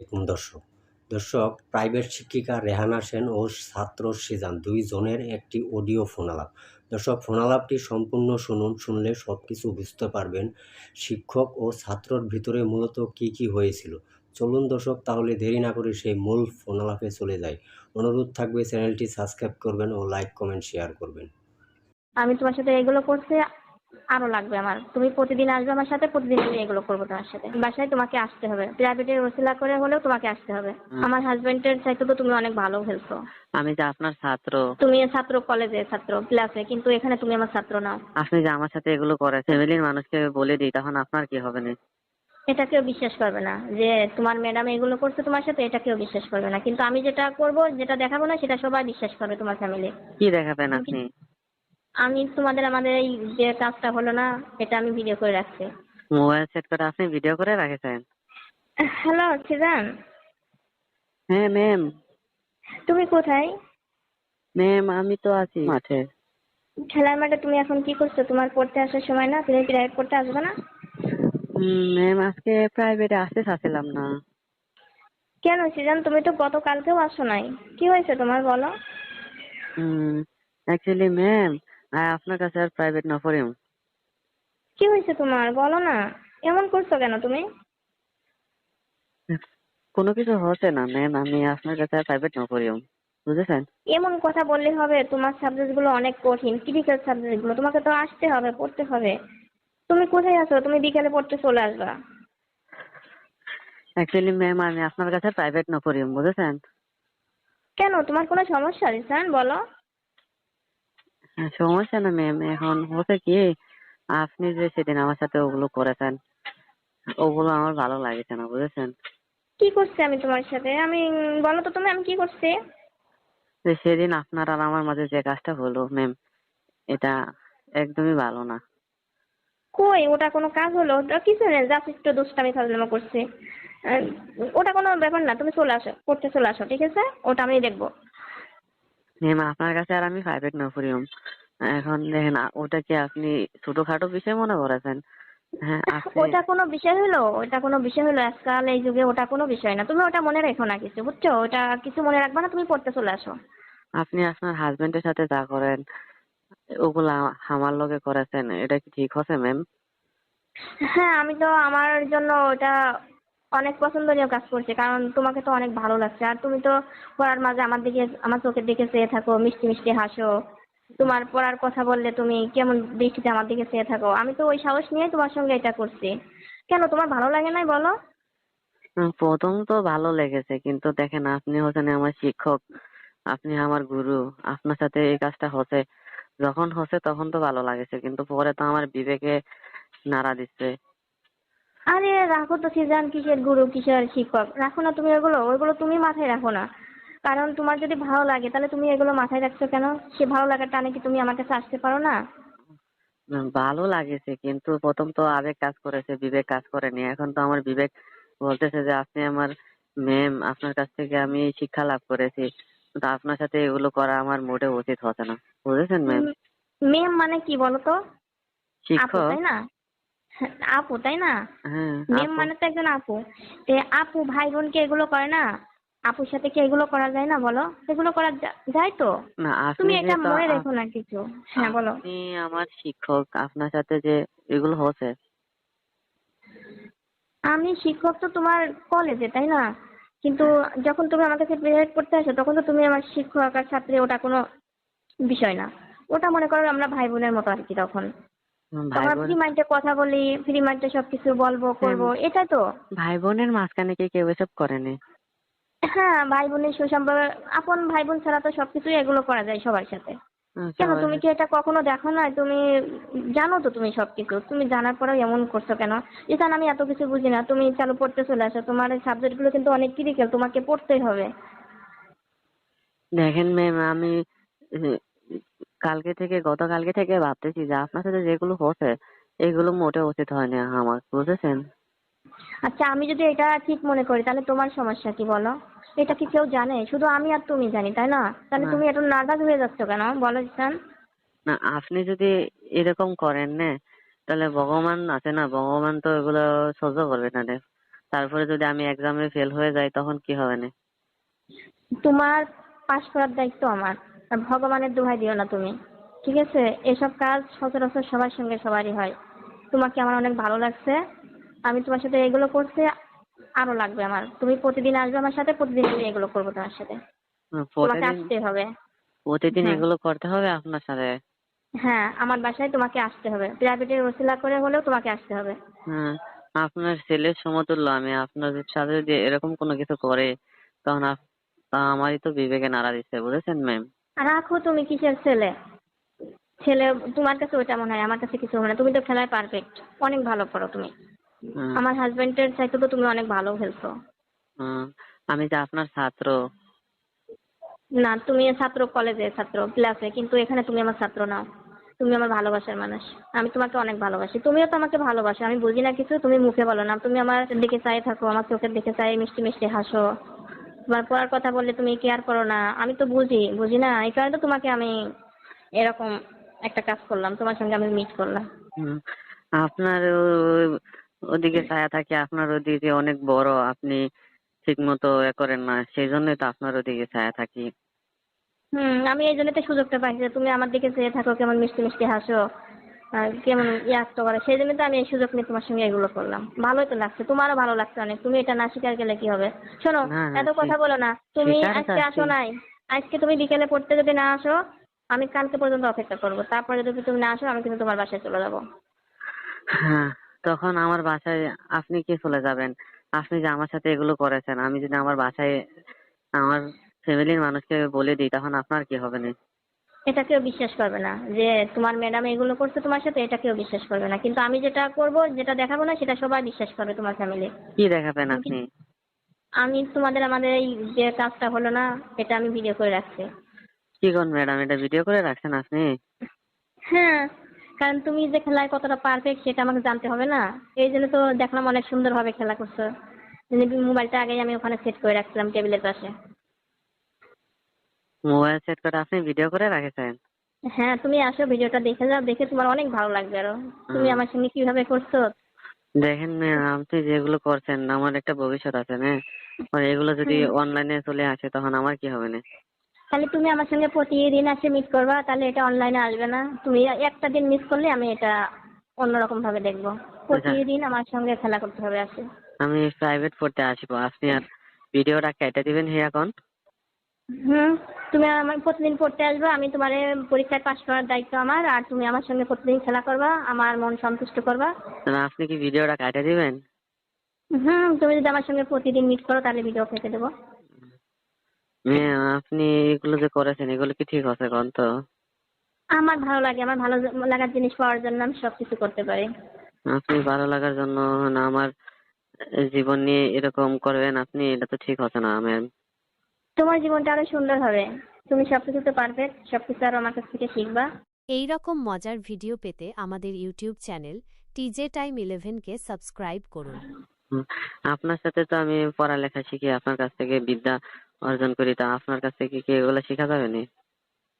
দেখুন দর্শক। দর্শক, প্রাইভেট শিক্ষিকা রেহানা সেন ও ছাত্র সিজান দুই জনের একটি অডিও ফোনালাপ। দর্শক, ফোনালাপটি সম্পূর্ণ শুনুন, শুনলে সব কিছু বুঝতে পারবেন শিক্ষক ও ছাত্রর ভিতরে মূলত কি কি হয়েছিল। চলুন দর্শক, তাহলে দেরি না করে সেই মূল ফোনালাপে চলে যাই। অনুরোধ থাকবে চ্যানেলটি সাবস্ক্রাইব করবেন ও লাইক, কমেন্ট, শেয়ার করবেন। আমি তোমার সাথে এগুলো করতে আরও লাগবে আমার। তুমি প্রতিদিন আসবে আমার সাথে প্রতিদিন আমি এগুলো করব তোমার সাথে। বাসায় তোমাকে আসতে হবে। প্রাইভেটের ওসিলা করে হলেও তোমাকে আসতে হবে। আমার হাজবেন্ডের চাইতে তো তুমি অনেক ভালো খেলছো আমি যে আপনার ছাত্র। তুমি ছাত্র কলেজে ছাত্র ক্লাসে কিন্তু এখানে তুমি আমার ছাত্র নাও। আপনি যে আমার সাথে এগুলো করে ফ্যামিলির মানুষকে বলে দিই তখন আপনার কি হবে না? এটা কেউ বিশ্বাস করবে না যে তোমার ম্যাডাম এগুলো করছে তোমার সাথে এটা কেউ বিশ্বাস করবে না। কিন্তু আমি যেটা করব যেটা দেখাবো না সেটা সবাই বিশ্বাস করবে তোমার ফ্যামিলি কি দেখাবেন আপনি? আমি তোমাদের আমাদের এই যে কাজটা হলো না এটা আমি ভিডিও করে রাখছি। মোবাইল সেট করে আপনি ভিডিও করে রেখেছেন? হ্যালো সিজান হ্যাঁ ম্যাম তুমি কোথায়? ম্যাম আমি তো আছি মাঠে। খেলার মাঠে তুমি এখন কি করছ? তোমার পড়তে আসার সময় না? তুমি প্রাইভেট পড়তে আসবে না? ম্যাম আজকে প্রাইভেটে আসতে চাচ্ছিলাম না। কেন সিজান তুমি তো গতকালকেও আসো নাই। কি হয়েছে তোমার বলো? অ্যাকচুয়ালি ম্যাম আপনার কাছে আর প্রাইভেট না পড়িম কি হয়েছে তোমার? বলো না। এমন করছ কেন তুমি? কোনো কিছু হচ্ছে না ম্যাম আমি আপনার কাছে প্রাইভেট না পড়িম বুঝেছেন? এমন কথা বললে হবে তোমার সাবজেক্টগুলো অনেক কঠিন ক্রিটিক্যাল সাবজেক্টগুলো। তোমাকে তো আসতে হবে পড়তে হবে। তুমি কোথায় আছো? তুমি বিকেলে পড়তে চলে আসবা। অ্যাকচুয়ালি ম্যাম আমি আপনার কাছে প্রাইভেট না পড়িম বুঝেছেন? কেন? তোমার কোনো সমস্যা রিসান? বলো। হ্যাঁ, সমস্যা না ম্যাম এখন হচ্ছে কি আপনি যে সেদিন আমার সাথে ওগুলো করেছেন ওগুলো আমার ভালো লাগছে না বুঝেছেন? কি করছি আমি তোমার সাথে? আমি বলো তো তুমি আমি কি করছি? যে সেদিন আপনার আর আমার মাঝে যে কাজটা হলো ম্যাম এটা একদমই ভালো না। কই ওটা কোনো কাজ হলো? ওটা কিছু নেই জাস্ট একটু দুষ্টামি ফাজলামো করছি। ওটা কোনো ব্যাপার না তুমি চলে আসো করতে চলে আসো ঠিক আছে? ওটা আমি দেখব। ম্যাম আপনার কাছে আর আমি প্রাইভেট না পড়িম এখন দেখেন ওটা কি আপনি ছোটখাটো বিষয় মনে করেছেন? হ্যাঁ ওটা কোনো বিষয় হলো ওটা কোনো বিষয় হলো আজকাল এই যুগে ওটা কোনো বিষয় না। তুমি ওটা মনে রেখো না কিছু বুঝছ? ওটা কিছু মনে রাখবা না তুমি পড়তে চলে আসো। আপনি আপনার হাজবেন্ডের সাথে যা করেন ওগুলা আমার লগে করেছেন এটা কি ঠিক হচ্ছে ম্যাম হ্যাঁ আমি তো আমার জন্য ওটা অনেক পছন্দনীয় কাজ করছে, কারণ তোমাকে তো অনেক ভালো লাগছে। আর তুমি তো পড়ার মাঝে আমার দিকে, আমার চোখের দিকে চেয়ে থাকো, মিষ্টি মিষ্টি হাসো। তোমার পড়ার কথা বললে তুমি কেমন দৃষ্টিতে আমার দিকে চেয়ে থাকো? আমি তো ওই সাহস নিয়ে তোমার সঙ্গে এটা করছি। কেন, তোমার ভালো লাগে নাই বলো? প্রথম তো ভালো লেগেছে, কিন্তু দেখেন আপনি হচ্ছেন আমার শিক্ষক, আপনি আমার গুরু, আপনার সাথে এই কাজটা হচ্ছে। যখন হচ্ছে তখন তো ভালো লাগেছে, কিন্তু পরে তো আমার বিবেকে নাড়া দিচ্ছে। আরে রাখো তো সিজান কিসের গুরু কিসের শিক্ষক? রাখো না তুমি ওগুলো ওইগুলো তুমি মাথায় রাখো না। কারণ তোমার যদি ভালো লাগে তাহলে তুমি এগুলো মাথায় রাখছো কেন? সে ভালো লাগার টানে কি তুমি আমার কাছে আসতে পারো না? ভালো লাগেছে কিন্তু প্রথম তো আবেগ কাজ করেছে বিবেক কাজ করেনি। এখন তো আমার বিবেক বলতেছে যে আপনি আমার ম্যাম আপনার কাছ থেকে আমি শিক্ষা লাভ করেছি। কিন্তু আপনার সাথে এগুলো করা আমার মোটেও উচিত হচ্ছে না। বুঝেছেন ম্যাম ম্যাম মানে কি বলো তো আপু শিক্ষক? তাই না? আপু তাই না? হ্যাঁ মেম মানে তো একজন আপু। তে আপু ভাই বোনকে এগুলো করে না? আপুর সাথে কি এগুলো করা যায় না বলো? এগুলো করা যায় তো? তুমি এটা মনে রেখো না কিছু। হ্যাঁ বলো। আপনি আমার শিক্ষক আপনার সাথে যে এগুলো হচ্ছে। আমি শিক্ষক তো তোমার কলেজে তাই না? কিন্তু যখন তুমি আমার কাছে প্রেয়ার করতে আসো তখন তো তুমি আমার শিক্ষক আর ছাত্রী ওটা কোনো বিষয় না। ওটা মনে করো আমরা ভাই বোনের মতো আর কি তখন। আমরা ফ্রি মাইন্ডে কথা বলি ফ্রি মাইন্ডে সবকিছু বলব করব এটাই তো। ভাই বোনের মাঝখানে কি কেউ এসব করেনি হ্যাঁ ভাই বোনের সুসম্পর্ক আপন ভাই বোন ছাড়া তো সবকিছুই এগুলো করা যায় সবার সাথে। কেন তুমি কি এটা কখনো দেখো না তুমি জানো তো তুমি সবকিছু। তুমি জানার পরেও এমন করছ কেন? ইসান আমি এত কিছু বুঝি না। তুমি চালু পড়তে চলে আসো। তোমার সাবজেক্টগুলো কিন্তু অনেক ক্রিটিক্যাল তোমাকে পড়তেই হবে। দেখেন ম্যাম আমি কালকে থেকে গতকালকে থেকে ভাবতেছি যে আপনার সাথে যেগুলো হচ্ছে এগুলো মোটে উচিত হয়নি আমার বুঝেছেন? আচ্ছা আমি যদি এটা ঠিক মনে করি তাহলে তোমার সমস্যা কি বলো? এটা কি কেউ জানে? শুধু আমি আর তুমি জানি তাই না? তাহলে তুমি এত নার্ভাস হয়ে যাচ্ছ কেন? বলো ইসান না আপনি যদি এরকম করেন না তাহলে ভগবান আছে না? ভগবান তো এগুলো সহ্য করবে না রে তারপরে যদি আমি এক্সামে ফেল হয়ে যাই তখন কি হবে না? তোমার পাশ করার দায়িত্ব আমার। আর ভগবানের দোহাই দিও না তুমি। ঠিক আছে? এসব কাজ সচরাচর সবার সঙ্গে সবারই হয়। তোমাকে আমার অনেক ভালো লাগছে। আমি তোমার সাথে এগুলো করতে আরও লাগবে আমার। তুমি প্রতিদিন আসবে আমার সাথে প্রতিদিন আমি এগুলো করব তোমার সাথে। তোমাকে আসতে হবে। প্রতিদিন এগুলো করতে হবে আপনার সাথে? হ্যাঁ আমার বাসায় তোমাকে আসতে হবে। প্রাইভেটের ওসিলা করে হলেও তোমাকে আসতে হবে। হ্যাঁ আপনার ছেলের সমতুল্য আমি আপনার সাথে যদি এরকম কোনো কিছু করে তখন তা আমারই তো বিবেকে নাড়া দিচ্ছে বুঝেছেন ম্যাম? রাখো তুমি কিসের ছেলে? ছেলে তোমার কাছে ওইটা মনে হয় আমার কাছে কিছু মনে হয়। তুমি তো খেলায় পারফেক্ট অনেক ভালো করো তুমি। আমার হাজবেন্ডের চাইতে তো তুমি অনেক ভালো খেলছো। আমি যে আপনার ছাত্র। না তুমি ছাত্র কলেজে ছাত্র ক্লাসে কিন্তু এখানে তুমি আমার ছাত্র নাও। তুমি আমার ভালোবাসার মানুষ। আমি তোমাকে অনেক ভালোবাসি। তুমিও তো আমাকে ভালোবাসো। আমি বুঝি না কিছু তুমি মুখে বলো না। তুমি আমার দিকে চাই থাকো আমার চোখের দিকে চাই মিষ্টি মিষ্টি হাসো। তোমার পড়ার কথা বললে তুমি কেয়ার করো না। আমি তো বুঝি বুঝি না? এই কারণে তো তোমাকে আমি এরকম একটা কাজ করলাম তোমার সঙ্গে আমি মিট করলাম। আপনার ওদিকে ছায়া থাকে আপনার ওদিকে অনেক বড় আপনি ঠিক মতো এ করেন না সেই জন্যই তো আপনার ওদিকে ছায়া থাকি। হুম আমি এই জন্য তো সুযোগটা পাইছি যে তুমি আমার দিকে চেয়ে থাকো কেমন মিষ্টি মিষ্টি হাসো। কেমন ইয়াক্ত করে সেই জন্য তো আমি এই সুযোগ নিয়ে তোমার সঙ্গে এগুলো করলাম। ভালোই তো লাগছে তোমারও ভালো লাগছে অনেক। তুমি এটা না শিকার গেলে কি হবে? শোনো এত কথা বলো না। তুমি আজকে আসো নাই। আজকে তুমি বিকেলে পড়তে যদি না আসো আমি কালকে পর্যন্ত অপেক্ষা করব। তারপরে যদি তুমি না আসো আমি কিন্তু তোমার বাসায় চলে যাব। হ্যাঁ তখন আমার বাসায় আপনি কি চলে যাবেন? আপনি যে আমার সাথে এগুলো করেছেন আমি যদি আমার বাসায় আমার ফ্যামিলির মানুষকে বলে দিই তখন আপনার কি হবে না এটা কেউ বিশ্বাস করবে না। যে তোমার ম্যাডাম এগুলো করছে তোমার সাথে এটা কেউ বিশ্বাস করবে না। কিন্তু আমি যেটা করব যেটা দেখাবো না সেটা সবাই বিশ্বাস করবে তোমার ফ্যামিলি কি দেখাবেন আপনি? আমি তোমাদের আমাদের এই যে কাজটা হলো না এটা আমি ভিডিও করে রাখছি। কি করুন ম্যাডাম এটা ভিডিও করে রাখছেন আপনি? হ্যাঁ কারণ তুমি যে খেলায় কতটা পারফেক্ট সেটা আমাকে জানতে হবে না। এই জন্য তো দেখলাম অনেক সুন্দরভাবে খেলা করছ। মোবাইলটা আগেই আমি ওখানে সেট করে রাখছিলাম টেবিলের পাশে। মোবাইল সেট করে আপনি ভিডিও করে রাখেছেন? হ্যাঁ তুমি আসো ভিডিওটা দেখে যাও দেখে তোমার অনেক ভালো লাগবে আরও। তুমি আমার সঙ্গে কীভাবে করছ? দেখেন ম্যাম, আপনি যেগুলো করছেন আমার একটা ভবিষ্যৎ আছে না? আর এগুলো যদি অনলাইনে চলে আসে তখন আমার কি হবে না? তাহলে তুমি আমার সঙ্গে প্রতিদিন আসে মিট করবা তাহলে এটা অনলাইনে আসবে না। তুমি একটা দিন মিস করলে আমি এটা অন্যরকম ভাবে দেখব প্রতিদিন আমার সঙ্গে খেলা করতে হবে আসে। আমি প্রাইভেট পড়তে আসব। আপনি আর ভিডিওটা কেটে দিবেন হে এখন। হুম তুমি আমার প্রতিদিন পড়তে আসবে আমি তোমার পরীক্ষায় পাশ করার দায়িত্ব আমার আর তুমি আমার সঙ্গে প্রতিদিন খেলা করবা আমার মন সন্তুষ্ট করবা। না, আপনি কি ভিডিওটা কেটে দিবেন? হুম তুমি যদি আমার সঙ্গে প্রতিদিন মিট করো তাহলে ভিডিও কেটে দেবো। ম্যাম, আপনি এগুলো যে করেছেন এগুলো কি ঠিক আছে কোন তো? আমার ভালো লাগে আমার ভালো লাগার জিনিস পাওয়ার জন্য আমি সব কিছু করতে পারি। আপনি ভালো লাগার জন্য না আমার জীবন নিয়ে এরকম করবেন আপনি এটা তো ঠিক হচ্ছে না ম্যাম। তোমার জীবনটা আরও সুন্দর হবে। তুমি সবকিছুতে পারবে সবকিছু আরও আমার কাছ থেকে শিখবা। এই রকম মজার ভিডিও পেতে আমাদের ইউটিউব চ্যানেল টিজে টাইম ইলেভেনকে সাবস্ক্রাইব করুন। আপনার সাথে তো আমি পড়ালেখা শিখি আপনার কাছ থেকে বিদ্যা অর্জন করি তা আপনার কাছ থেকে কি এগুলো শেখা যাবে না?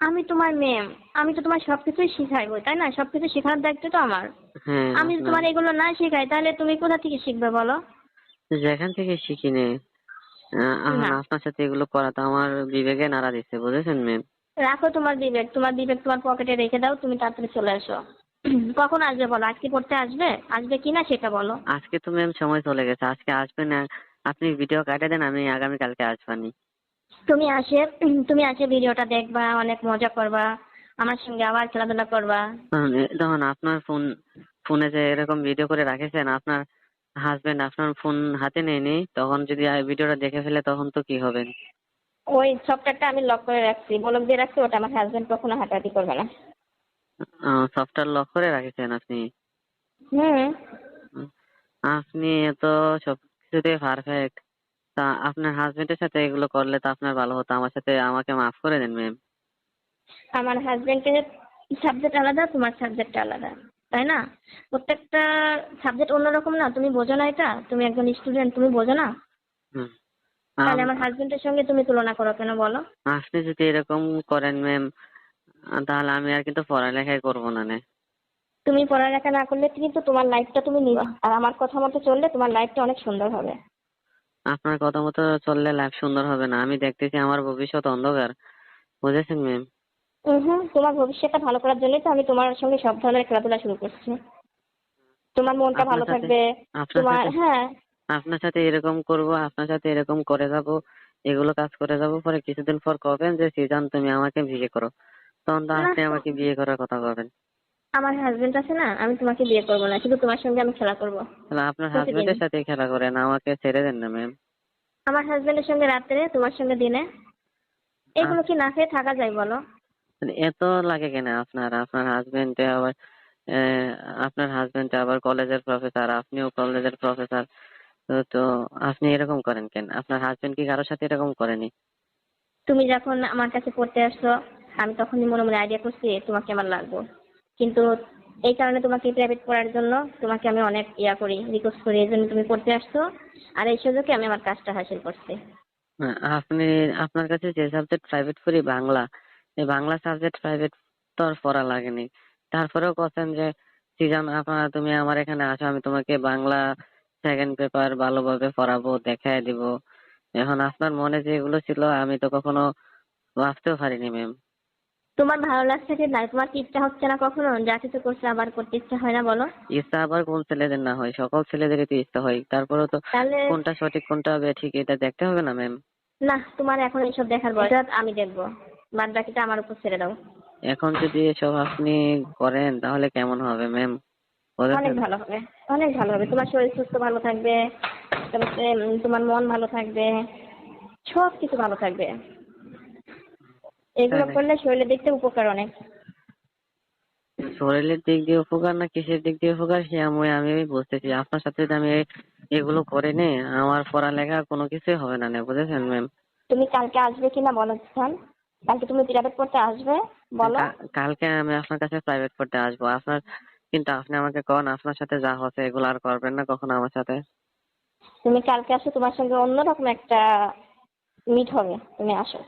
আমি তোমার মেম আমি তো তোমার সবকিছুই শিখাইবো তাই না? সবকিছু শেখানোর দায়িত্ব তো আমার। হ্যাঁ আমি তোমার এগুলো না শেখাই তাহলে তুমি কোথা থেকে শিখবে বলো? যেখান থেকে শিখি নে আহ, এখন না। আপনার সাথে এগুলো করা তো আমার বিবেকে নাড়া দিচ্ছে বুঝেছেন ম্যাম? রাখো তোমার বিবেক তোমার বিবেক তোমার পকেটে রেখে দাও তুমি তাড়াতাড়ি চলে এসো। কখন আসবে বলো? আজকে পড়তে আসবে? আসবে কিনা সেটা বলো। আজকে তো ম্যাম সময় চলে গেছে আজকে আসবেন না। আপনি ভিডিও কাটে দেন আমি আগামী কালকে আসবানি। তুমি আসে তুমি আসে ভিডিওটা দেখবা অনেক মজা করবা আমার সঙ্গে আবার খেলাধুলা করবা। তখন আপনার ফোন ফোনে যে এরকম ভিডিও করে রাখেছেন আপনার হাজবেন্ড আপনার ফোন হাতে নেয়নি তখন যদি ভিডিওটা দেখে ফেলে তখন তো কি হবে ওই সফটওয়্যারটা আমি লক করে রাখছি বলক দিয়ে রাখছি ওটা আমার হাজবেন্ড কখনো হাঁটাহাঁটি করবে না। সফটওয়্যার লক করে রাখেছেন আপনি? হুম। আপনি তো সব কিছুতে পারফেক্ট তা আপনার হাজবেন্ডের সাথে এগুলো করলে তো আপনার ভালো হতো আমার সাথে আমাকে মাফ করে দেন ম্যাম আমার হাজবেন্ডের সাবজেক্ট আলাদা তোমার সাবজেক্ট আলাদা। তাই না? প্রত্যেকটা সাবজেক্ট অন্যরকম না? তুমি বোঝো না এটা? তুমি একজন স্টুডেন্ট তুমি বোঝো না? তাহলে আম- আমার হাজবেন্ডের সঙ্গে তুমি তুলনা করো কেন বলো? আপনি যদি এরকম করেন ম্যাম তাহলে আমি আর কিন্তু পড়ালেখাই করব না নে। তুমি পড়ালেখা না করলে কিন্তু তোমার লাইফটা তুমি নিবা। আর আমার কথা মতো চললে তোমার লাইফটা অনেক সুন্দর হবে। আপনার কথা মতো চললে লাইফ সুন্দর হবে না। আমি দেখতেছি আমার ভবিষ্যৎ অন্ধকার। বুঝেছেন ম্যাম হুম তোমার ভবিষ্যৎটা ভালো করার জন্যই তো আমি তোমার সঙ্গে সব ধরনের খেলাধুলা শুরু করছি। তোমার মনটা ভালো থাকবে তোমার হ্যাঁ। আপনার সাথে এরকম করব আপনার সাথে এরকম করে যাব এগুলো কাজ করে যাব পরে কিছুদিন পর কবেন যে সিজান তুমি আমাকে বিয়ে করো। তখন তো আপনি আমাকে বিয়ে করার কথা কবেন? আমার হাজবেন্ড আছে না আমি তোমাকে বিয়ে করব না শুধু তোমার সঙ্গে আমি খেলা করব। তাহলে আপনার। হাজবেন্ডের সাথে খেলা করেন আমাকে ছেড়ে দেন না ম্যাম আমার হাজবেন্ডের সঙ্গে রাত্রে তোমার সঙ্গে দিনে। এগুলো কি না খেয়ে থাকা যায় বলো? এত লাগে কেন? আপনার আপনার হাজবেন্ড আবার আপনার হাজবেন্ড আবার কলেজের প্রফেসর আপনিও কলেজের প্রফেসর তো তো আপনি এরকম করেন কেন? আপনার হাজবেন্ড কি কারোর সাথে এরকম করেনি? তুমি যখন আমার কাছে পড়তে আসছো আমি তখনই মনে মনে আইডিয়া করছি তোমাকে আমার লাগবে। কিন্তু এই কারণে তোমাকে প্রাইভেট পড়ার জন্য তোমাকে আমি অনেক ইয়া করি রিকোয়েস্ট করি এই জন্য তুমি পড়তে আসছো। আর এই সুযোগে আমি আমার কাজটা হাসিল করছি। হ্যাঁ, আপনি আপনার কাছে যে সাবজেক্ট প্রাইভেট পড়ি বাংলা বাংলা সাবজেক্ট প্রাইভেট তো আর পড়া লাগেনি। তারপরেও বলছেন যে সিজন আপনার তুমি আমার এখানে আসো আমি তোমাকে বাংলা সেকেন্ড পেপার ভালোভাবে পড়াবো দেখায় দিব। এখন আপনার মনে যেগুলো ছিল আমি তো কখনো ভাবতেও পারিনি ম্যাম তোমার ভালো লাগছে কি? না তোমার কি ইচ্ছা হচ্ছে না কখনো? যা কিছু করছে আবার করতে ইচ্ছা হয় না বলো। ইচ্ছা আবার কোন ছেলেদের না হয়? সকল ছেলেদেরই তো ইচ্ছা হয়। তারপরেও তো তাহলে কোনটা সঠিক কোনটা বেঠিক এটা দেখতে হবে না ম্যাম না তোমার এখন এইসব দেখার বয়স। এটা আমি দেখব। বাদ বাকিটা আমার উপর ছেড়ে দাও। এখন যদি এসব আপনি করেন তাহলে কেমন হবে ম্যাম অনেক ভালো হবে অনেক ভালো হবে। তোমার শরীর সুস্থ ভালো থাকবে তারপরে তোমার মন ভালো থাকবে সব কিছু ভালো থাকবে। এগুলো করলে শরীরের দিক থেকে উপকার অনেক। শরীরের দিক দিয়ে উপকার না কিসের দিক দিয়ে উপকার সে আমি আমি বুঝতেছি। আপনার সাথে যদি আমি এগুলো করে নি আমার পড়ালেখা কোনো কিছুই হবে না না বুঝেছেন ম্যাম তুমি কালকে আসবে কিনা বলো স্যার? কালকে তুমি প্রাইভেট পড়তে আসবে বলো। কালকে আমি আপনার কাছে প্রাইভেট পড়তে আসব। আপনার কিন্তু আপনি আমাকে কন আপনার সাথে যা হচ্ছে এগুলো আর করবেন না কখনো আমার সাথে। তুমি কালকে আসো তোমার সঙ্গে অন্যরকম একটা মিট হবে তুমি আসো।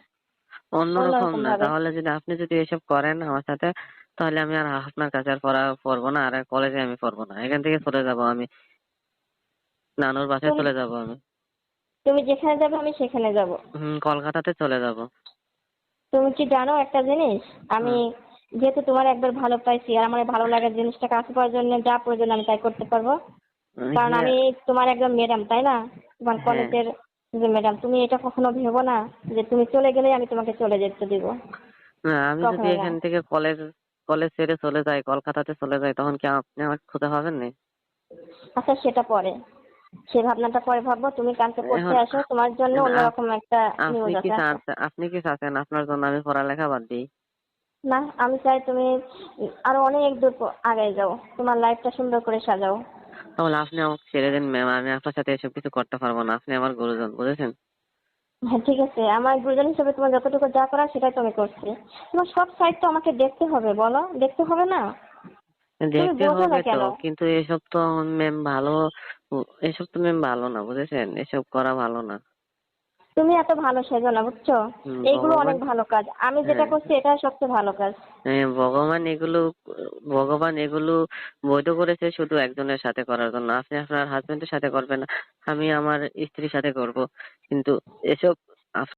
অন্যরকম না তাহলে যদি আপনি যদি এসব করেন আমার সাথে তাহলে আমি আর আপনার কাছে আর পড়া পড়ব না আর কলেজে আমি পড়ব না। এখান থেকে চলে যাব আমি। নানুর বাসায় চলে যাব আমি। তুমি যেখানে যাবে আমি সেখানে যাব। হুম কলকাতাতে চলে যাব। তুমি কি জানো একটা জিনিস? আমি যেহেতু তোমার একবার ভালো পাইছি আর আমার ভালো লাগার জিনিসটা কাজ করার জন্য যা প্রয়োজন আমি তাই করতে পারব। কারণ আমি তোমার একজন ম্যাডাম তাই না? তোমার হ্যাঁ। কলেজের যে ম্যাডাম তুমি এটা কখনো ভেবো না যে তুমি চলে গেলে আমি তোমাকে চলে যেতে দিব। না আমি যদি এখান থেকে কলেজ কলেজ ছেড়ে চলে যাই কলকাতাতে চলে যাই তখন কি আপনি আমাকে খুঁজে পাবেন না আচ্ছা সেটা পরে। সে ভাবনাটা পরে ভাববো তুমি কালকে পড়তে আসো তোমার জন্য অন্যরকম একটা আপনি নিউজ কি আছে। আপনি কি চাচ্ছেন? আপনার জন্য আমি পড়ালেখা বাদ দিই। না আমি চাই তুমি আরও অনেক দূর আগায় যাও তোমার লাইফটা সুন্দর করে সাজাও। তাহলে আপনি আমাকে ছেড়ে দেন ম্যাম আমি আপনার সাথে এসব কিছু করতে পারব না আপনি আমার গুরুজন বুঝেছেন? হ্যাঁ ঠিক আছে আমার গুরুজন হিসেবে তোমার যতটুকু যা করার সেটাই তুমি করছি। তোমার সব সাইড তো আমাকে দেখতে হবে বলো দেখতে হবে না? দেখতে হবে তো কিন্তু এসব তো ম্যাম ভালো এসব তো ম্যাম ভালো না বুঝেছেন? এসব করা ভালো না। তুমি এত ভালো সেজো না বুঝছ? এইগুলো অনেক ভালো কাজ। আমি যেটা হ্যাঁ। করছি এটা সবচেয়ে ভালো কাজ। হ্যাঁ, ভগবান এগুলো ভগবান এগুলো বৈধ করেছে শুধু একজনের সাথে করার জন্য। আপনি আপনার হাজবেন্ডের সাথে করবেন না আমি আমার স্ত্রীর সাথে করব। কিন্তু এসব